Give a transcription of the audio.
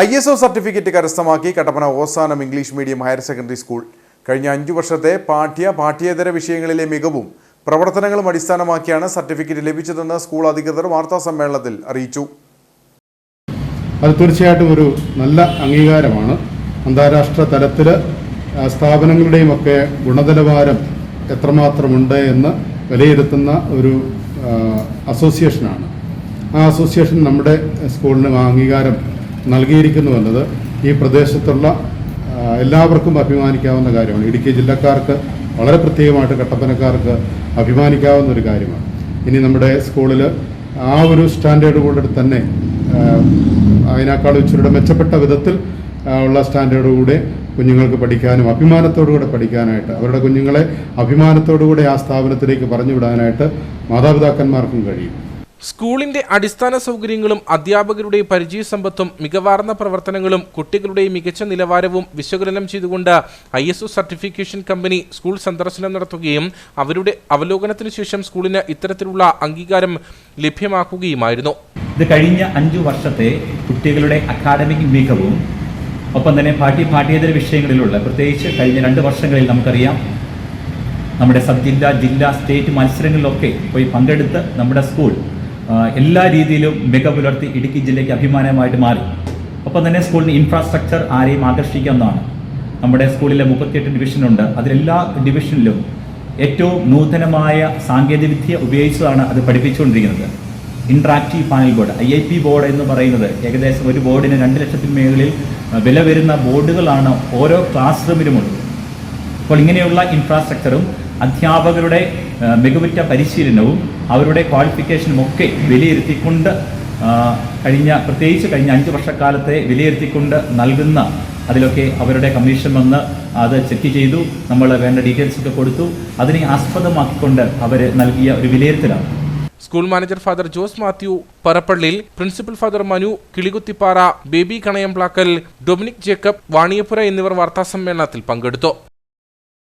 I S O certificate കരസ്ഥമാക്കി Kattappana Ozanam English medium higher secondary school. കഴിഞ്ഞ അഞ്ചു വർഷത്തെ പാഠ്യ പാഠ്യേതര വിഷയങ്ങളിലെ മികവും പ്രവർത്തനങ്ങളും അടിസ്ഥാനമാക്കിയാണ് സർട്ടിഫിക്കറ്റ് ലഭിച്ചതെന്ന് സ്കൂൾ അധികൃതർ വാർത്താ സമ്മേളനത്തിൽ അറിയിച്ചു. അത് തീർച്ചയായിട്ടും ഒരു നല്ല അംഗീകാരമാണ്. അന്താരാഷ്ട്ര തലത്തിൽ സ്ഥാപനങ്ങളുടെയും ഒക്കെ ഗുണനിലവാരം എത്രമാത്രമുണ്ട് എന്ന് വിലയിരുത്തുന്ന ഒരു അസോസിയേഷനാണ് ആ അസോസിയേഷൻ നമ്മുടെ സ്കൂളിന് അംഗീകാരം നൽകിയിരിക്കുന്നു എന്നത് ഈ പ്രദേശത്തുള്ള എല്ലാവർക്കും അഭിമാനിക്കാവുന്ന കാര്യമാണ്. ഇടുക്കി ജില്ലക്കാർക്ക് വളരെ പ്രത്യേകമായിട്ട് കട്ടപ്പനക്കാർക്ക് അഭിമാനിക്കാവുന്ന ഒരു കാര്യമാണ്. ഇനി നമ്മുടെ സ്കൂളിൽ ആ ഒരു സ്റ്റാൻഡേർഡ് കൂടെ തന്നെ അതിനേക്കാൾ ഇച്ചിരിയുടെ മെച്ചപ്പെട്ട വിധത്തിൽ ഉള്ള ഉള്ള സ്റ്റാൻഡേർഡുകൂടെ കുഞ്ഞുങ്ങൾക്ക് പഠിക്കാനും അഭിമാനത്തോടുകൂടെ പഠിക്കാനായിട്ട് അവരുടെ കുഞ്ഞുങ്ങളെ അഭിമാനത്തോടുകൂടെ ആ സ്ഥാപനത്തിലേക്ക് പറഞ്ഞു വിടാനായിട്ട് മാതാപിതാക്കന്മാർക്കും കഴിയും. സ്കൂളിന്റെ അടിസ്ഥാന സൗകര്യങ്ങളും അധ്യാപകരുടെ പരിചയ സമ്പത്തും മികവാർന്ന പ്രവർത്തനങ്ങളും കുട്ടികളുടെ മികച്ച നിലവാരവും വിശകലനം ചെയ്തുകൊണ്ട് I S O certification company school സന്ദർശനം നടത്തുകയും അവരുടെ അവലോകനത്തിനു ശേഷം സ്കൂളിന് ഇത്തരത്തിലുള്ള അംഗീകാരം ലഭ്യമാക്കുകയുമായിരുന്നു. ഇത് കഴിഞ്ഞ അഞ്ചു വർഷത്തെ കുട്ടികളുടെ അക്കാദമിക് മികവും ഒപ്പം തന്നെ പാഠ്യ പാഠ്യേതര വിഷയങ്ങളിലുള്ള പ്രത്യേകിച്ച് കഴിഞ്ഞ രണ്ട് വർഷങ്ങളിൽ നമുക്കറിയാം നമ്മുടെ സബ് ജില്ലാ ജില്ലാ സ്റ്റേറ്റ് മത്സരങ്ങളിലൊക്കെ പോയി പങ്കെടുത്ത് നമ്മുടെ സ്കൂൾ എല്ലാ രീതിയിലും മികവ് പുലർത്തി ഇടുക്കി ജില്ലയ്ക്ക് അഭിമാനമായിട്ട് മാറി. ഒപ്പം തന്നെ സ്കൂളിന് ഇൻഫ്രാസ്ട്രക്ചർ ആരെയും ആകർഷിക്കാവുന്നതാണ്. നമ്മുടെ സ്കൂളിലെ മുപ്പത്തിയെട്ട് ഡിവിഷനുണ്ട് അതിലെല്ലാ ഡിവിഷനിലും ഏറ്റവും നൂതനമായ സാങ്കേതികവിദ്യ ഉപയോഗിച്ചതാണ് അത് പഠിപ്പിച്ചുകൊണ്ടിരിക്കുന്നത്. Interactive panel board I I P board എന്ന് പറയുന്നത് ഏകദേശം ഒരു ബോർഡിന് രണ്ട് ലക്ഷത്തിന് മേളിൽ വില വരുന്ന ബോർഡുകളാണ് ഓരോ ക്ലാസ് റൂമിലുമുള്ളത് അപ്പോൾ ഇങ്ങനെയുള്ള ഇൻഫ്രാസ്ട്രക്ചറും അധ്യാപകരുടെ മികവുറ്റ പരിശീലനവും അവരുടെ ക്വാളിഫിക്കേഷനും ഒക്കെ വിലയിരുത്തിക്കൊണ്ട് കഴിഞ്ഞ പ്രത്യേകിച്ച് കഴിഞ്ഞ അഞ്ച് വർഷക്കാലത്തെ വിലയിരുത്തിക്കൊണ്ട് നൽകുന്ന അതിലൊക്കെ അവരുടെ കമ്മീഷൻ വന്ന് അത് ചെക്ക് ചെയ്തു നമ്മൾ വേണ്ട ഡീറ്റെയിൽസ് ഒക്കെ കൊടുത്തു അതിനെ ആസ്പദമാക്കിക്കൊണ്ട് അവർ നൽകിയ ഒരു വിലയിരുത്തലാണ്. School manager father Jose Mathew Parappallil principal father Manu Kilikuthippara Baby Kanayamplackal Dominic Jacob Vaniyapura എന്നിവർ വാർത്താസമ്മേളനത്തിൽ പങ്കെടുത്തു.